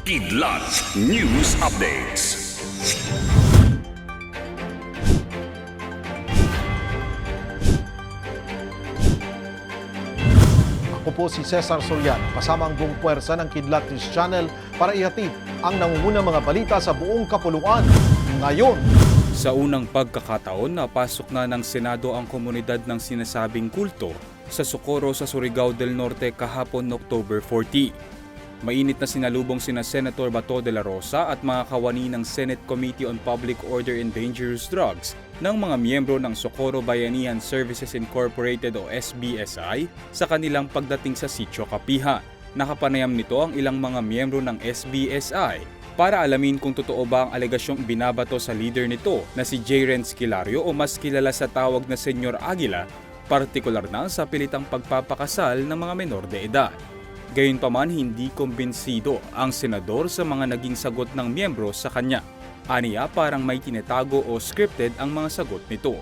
Kidlat News Updates. Ako po si Cesar Soriano, kasama ang buong puwersa ng Kidlat News Channel para ihatid ang nangungunang mga balita sa buong kapuluan. Ngayon, Sa unang pagkakataon, napasok na ng Senado ang komunidad ng sinasabing kulto sa Socorro sa Surigao del Norte kahapon October 40. Mainit na sinalubong sina Senator Bato de la Rosa at mga kawani ng Senate Committee on Public Order and Dangerous Drugs ng mga miyembro ng Socorro Bayanihan Services Incorporated o SBSI sa kanilang pagdating sa Sitio Kapihan. Nakapanayam nito ang ilang mga miyembro ng SBSI para alamin kung totoo ba ang alegasyong binabato sa leader nito na si J. Renz Kilario o mas kilala sa tawag na Senyor Aguila, partikular na sa pilitang pagpapakasal ng mga menor de edad. Gayunpaman hindi kumbinsido ang senador sa mga naging sagot ng miyembro sa kanya. Aniya parang may tinatago o scripted ang mga sagot nito.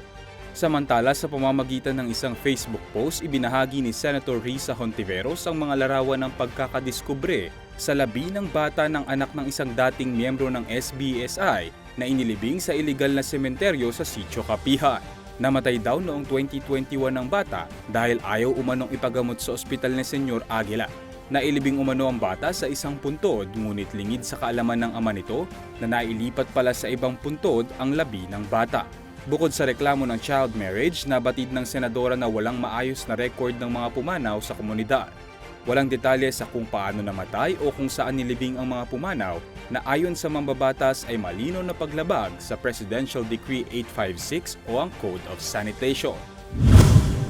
Samantala sa pamamagitan ng isang Facebook post, ibinahagi ni Senator Risa Hontiveros ang mga larawan ng pagkakadiskubre sa labi ng bata ng anak ng isang dating miyembro ng SBSI na inilibing sa iligal na sementeryo sa Sitio Kapihan. Namatay daw noong 2021 ng bata dahil ayaw umanong ipagamot sa ospital ni Senyor Aguila. Nailibing umano ang bata sa isang puntod ngunit lingid sa kaalaman ng ama nito na nailipat pala sa ibang puntod ang labi ng bata. Bukod sa reklamo ng child marriage, nabatid ng senadora na walang maayos na record ng mga pumanaw sa komunidad. Walang detalye sa kung paano namatay o kung saan nilibing ang mga pumanaw na ayon sa mambabatas ay malino na paglabag sa Presidential Decree 856 o ang Code of Sanitation.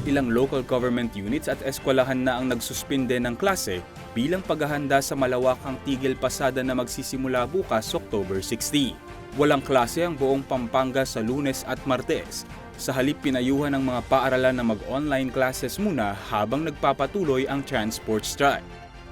Ilang local government units at eskwelahan na ang nagsuspinde ng klase bilang paghahanda sa malawakang tigil pasada na magsisimula bukas October 16. Walang klase ang buong Pampanga sa lunes at martes. Sa halip pinayuhan ng mga paaralan na mag-online classes muna habang nagpapatuloy ang transport strike.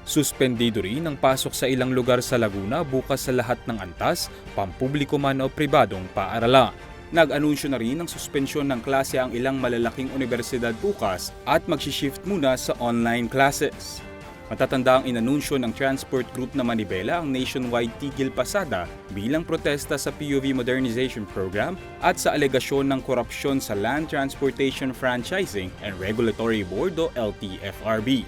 Suspendido rin ang pasok sa ilang lugar sa Laguna bukas sa lahat ng antas, pampubliko man o pribadong paaralan. Nag-anunsyo na rin ng suspensyon ng klase ang ilang malalaking universidad bukas at magsishift muna sa online classes. Matatanda ang inanunsyo ng transport group na Manibela ang nationwide tigil pasada bilang protesta sa PUV Modernization Program at sa alegasyon ng korupsyon sa Land Transportation Franchising and Regulatory Board o LTFRB.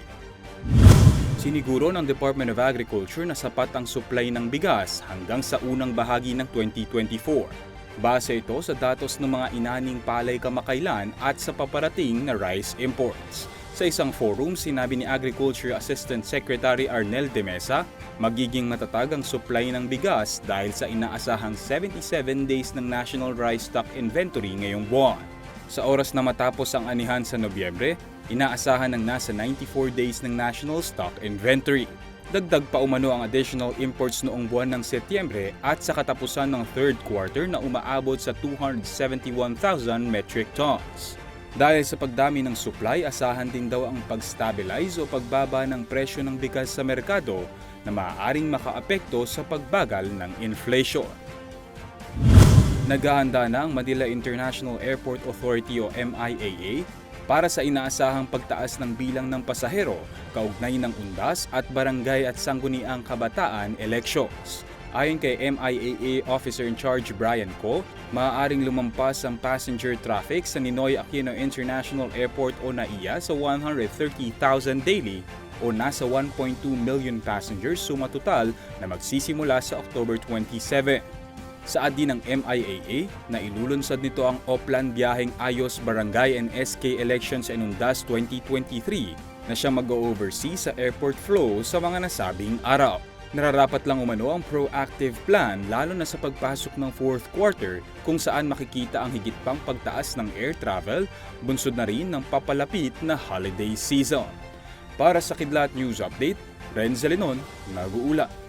Siniguro ng Department of Agriculture na sapat ang supply ng bigas hanggang sa unang bahagi ng 2024. Base ito sa datos ng mga inaning palay kamakailan at sa paparating na rice imports. Sa isang forum, sinabi ni Agriculture Assistant Secretary Arnel de Mesa, magiging matatag ang supply ng bigas dahil sa inaasahang 77 days ng National Rice Stock Inventory ngayong buwan. Sa oras na matapos ang anihan sa Nobyembre, inaasahan ng nasa 94 days ng National Stock Inventory. Dagdag pa umano ang additional imports noong buwan ng Setyembre at sa katapusan ng third quarter na umaabot sa 271,000 metric tons. Dahil sa pagdami ng supply, asahan din daw ang pag-stabilize o pagbaba ng presyo ng bigas sa merkado na maaaring makaapekto sa pagbagal ng inflation. Naghahanda na ang Manila International Airport Authority o MIAA para sa inaasahang pagtaas ng bilang ng pasahero kaugnay ng undas at barangay at sangguniang kabataan elections. Ayon kay MIAA Officer in Charge Brian Co, maaaring lumampas ang passenger traffic sa Ninoy Aquino International Airport o NAIA sa 130,000 daily o nasa 1.2 million passengers suma total na magsisimula sa October 27. Saad din ng MIAA na ilulunsad nito ang Oplan Biyaheng Ayos Barangay and SK Elections and Undas 2023 na siya mag-oversee sa airport flow sa mga nasabing araw. Nararapat lang umano ang proactive plan lalo na sa pagpasok ng fourth quarter kung saan makikita ang higit pang pagtaas ng air travel, bunsod na rin ng papalapit na holiday season. Para sa Kidlat News Update, Renzo Lenon, nag-uula.